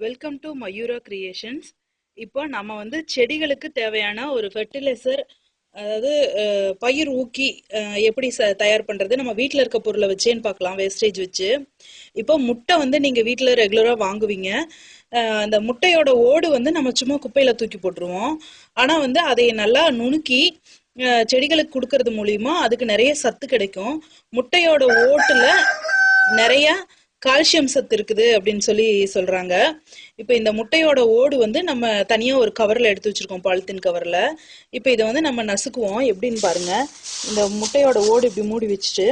Welcome to Mayura creations இப்போ நம்ம வந்து செடிகளுக்கு தேவையான ஒரு ஃபெர்டிலைசர் அதாவது பயிர் ஊக்கி எப்படி ச தயார் பண்ணுறது நம்ம வீட்டில் இருக்க பொருளை வச்சேன்னு பார்க்கலாம் வேஸ்டேஜ் வச்சு. இப்போ முட்டை வந்து நீங்கள் வீட்டில் ரெகுலராக வாங்குவீங்க. அந்த முட்டையோட ஓடு வந்து நம்ம சும்மா குப்பையில் தூக்கி போட்டுருவோம். ஆனால் வந்து அதை நல்லா நுணுக்கி செடிகளுக்கு கொடுக்கறது மூலியமா அதுக்கு நிறைய சத்து கிடைக்கும். முட்டையோட ஓட்டுல நிறைய கால்சியம் சத்து இருக்குது அப்படின்னு சொல்லி சொல்றாங்க. இப்போ இந்த முட்டையோட ஓடு வந்து நம்ம தனியா ஒரு கவர்ல எடுத்து வச்சிருக்கோம் பாலித்தீன் கவர்ல இப்போ இதை வந்து நம்ம நசுக்குவோம். எப்படின்னு பாருங்க. இந்த முட்டையோட ஓடு இப்படி மூடி வச்சுட்டு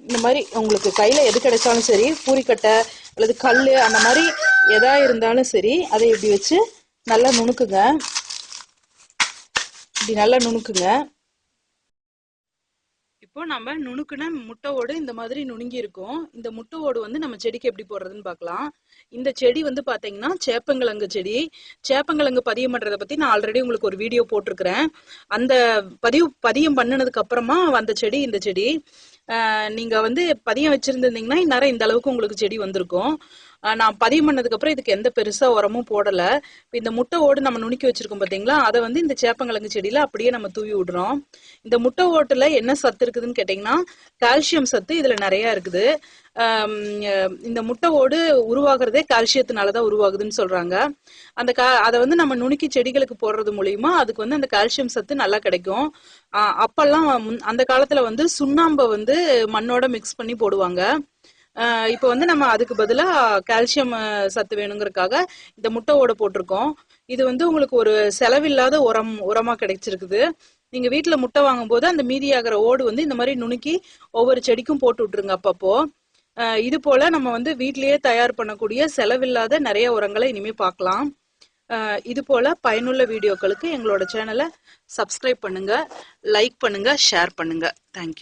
இந்த மாதிரி உங்களுக்கு கையில எது கிடைச்சாலும் சரி பூரிக்கட்டை அல்லது கல் அந்த மாதிரி எதா இருந்தாலும் சரி அதை இப்படி வச்சு நல்லா நுணுக்குங்க. இப்படி நல்லா நுணுக்குங்க. இப்போ நம்ம நுணுக்குன முட்டை ஓடு இந்த மாதிரி நுணுங்கி இருக்கும். இந்த முட்டை ஓடு வந்து நம்ம செடிக்கு எப்படி போடுறதுன்னு பார்க்கலாம். இந்த செடி வந்து பாத்தீங்கன்னா சேப்பங்கிழங்கு செடி. சேப்பங்கிழங்கு பதியம் பண்றதை பத்தி நான் ஆல்ரெடி உங்களுக்கு ஒரு வீடியோ போட்டிருக்கிறேன். அந்த பதிவு பதியம் பண்ணினதுக்கு அப்புறமா வந்த செடி இந்த செடி. நீங்கள் நீங்க வந்து பதியம் வச்சிருந்திருந்தீங்கன்னா இந்நேரம் இந்த அளவுக்கு உங்களுக்கு செடி வந்திருக்கும். நான் பதிவு பண்ணதுக்கு அப்புறம் இதுக்கு எந்த பெருசா உரமும் போடல. இந்த முட்டை ஓடு நம்ம நுணுக்கி வச்சிருக்கோம் பாத்தீங்களா? அதை வந்து இந்த சேப்பங்கிழங்கு செடியில அப்படியே நம்ம தூவி விடுறோம். இந்த முட்டை ஓட்டுல என்ன சத்து இருக்குதுன்னு கேட்டீங்கன்னா கால்சியம் சத்து இதுல நிறைய இருக்குது. இந்த முட்டை ஓடு உருவாகிறதே கால்சியத்தினாலதான் உருவாகுதுன்னு சொல்றாங்க. அந்த கா அதை வந்து நம்ம நுணுக்கி செடிகளுக்கு போடுறது மூலியமா அதுக்கு வந்து அந்த கால்சியம் சத்து நல்லா கிடைக்கும். அப்பெல்லாம் அந்த காலத்துல வந்து சுண்ணாம்பை வந்து மண்ணோட மிக்ஸ் பண்ணி போடுவாங்க. இப்போ வந்து நம்ம அதுக்கு பதிலா கால்சியம் சத்து வேணுங்கிறதுக்காக இந்த முட்டை ஓட போட்டிருக்கோம். இது வந்து உங்களுக்கு ஒரு செலவில்லாத உரம் உரமா கிடைச்சிருக்குது. நீங்க வீட்டுல முட்டை வாங்கும்போது அந்த மீதியாகிற ஓடு வந்து இந்த மாதிரி நுணுக்கி ஒவ்வொரு செடிக்கும் போட்டு விட்டுருங்க அப்பப்போ. இது போல நம்ம வந்து வீட்லயே தயார் பண்ணக்கூடிய செலவில்லாத நிறைய உரங்களை இனிமே பார்க்கலாம் இது போல பயனுள்ள வீடியோக்களுக்கு எங்களோட சேனலை சப்ஸ்கிரைப் பண்ணுங்க லைக் பண்ணுங்க ஷேர் பண்ணுங்க. தேங்க்யூ